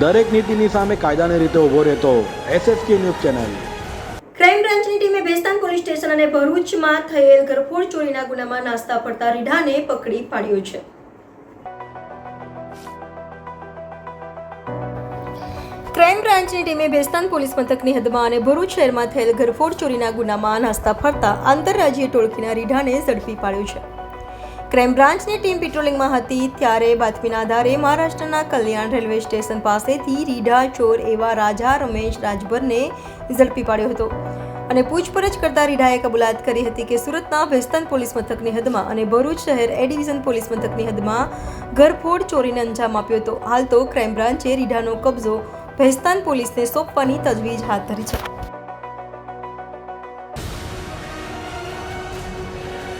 દરેક નીતિની સામે કાયદાની રીતે ઊભો રહેતો એસએસકે ન્યૂઝ ચેનલ. ક્રાઇમ બ્રાન્ચની ટીમે બેસ્તાન પોલીસ સ્ટેશન અને ભરૂચમાં થયેલ ઘરફોડ ચોરીના ગુનામાં નાસ્તા પડતા રીઢાને પકડી પાડ્યો છે. ક્રાઇમ બ્રાન્ચની ટીમે બેસ્તાન પોલીસ મથકની હદમાં અને ભરૂચ શહેરમાં થયેલ ઘરફોડ ચોરીના ગુનામાં નાસ્તા ફરતા આંતરરાજ્ય ટોળકીના રીઢાને ઝડપી પાડ્યો છે. ક્રાઇમ બ્રાન્ચની ટીમ પેટ્રોલિંગમાં હતી ત્યારે બાતમીના આધારે મહારાષ્ટ્રના કલ્યાણ રેલવે સ્ટેશન પાસેથી રીઢા, ચોર એવા રાજા રમેશ રાજભરને ઝડપી પાડ્યો હતો. અને પૂછપરછ કરતા રીઢાએ કબૂલાત કરી હતી કે સુરતના ભેસ્તાન પોલીસ મથકની હદમાં અને ભરૂચ શહેર એ ડિવિઝન પોલીસ મથકની હદમાં ઘરફોડ ચોરીને અંજામ આપ્યો હતો. હાલ તો ક્રાઇમ બ્રાન્ચે રીઢાનો કબજો ભેસ્તાન પોલીસને સોંપવાની તજવીજ હાથ ધરી છે.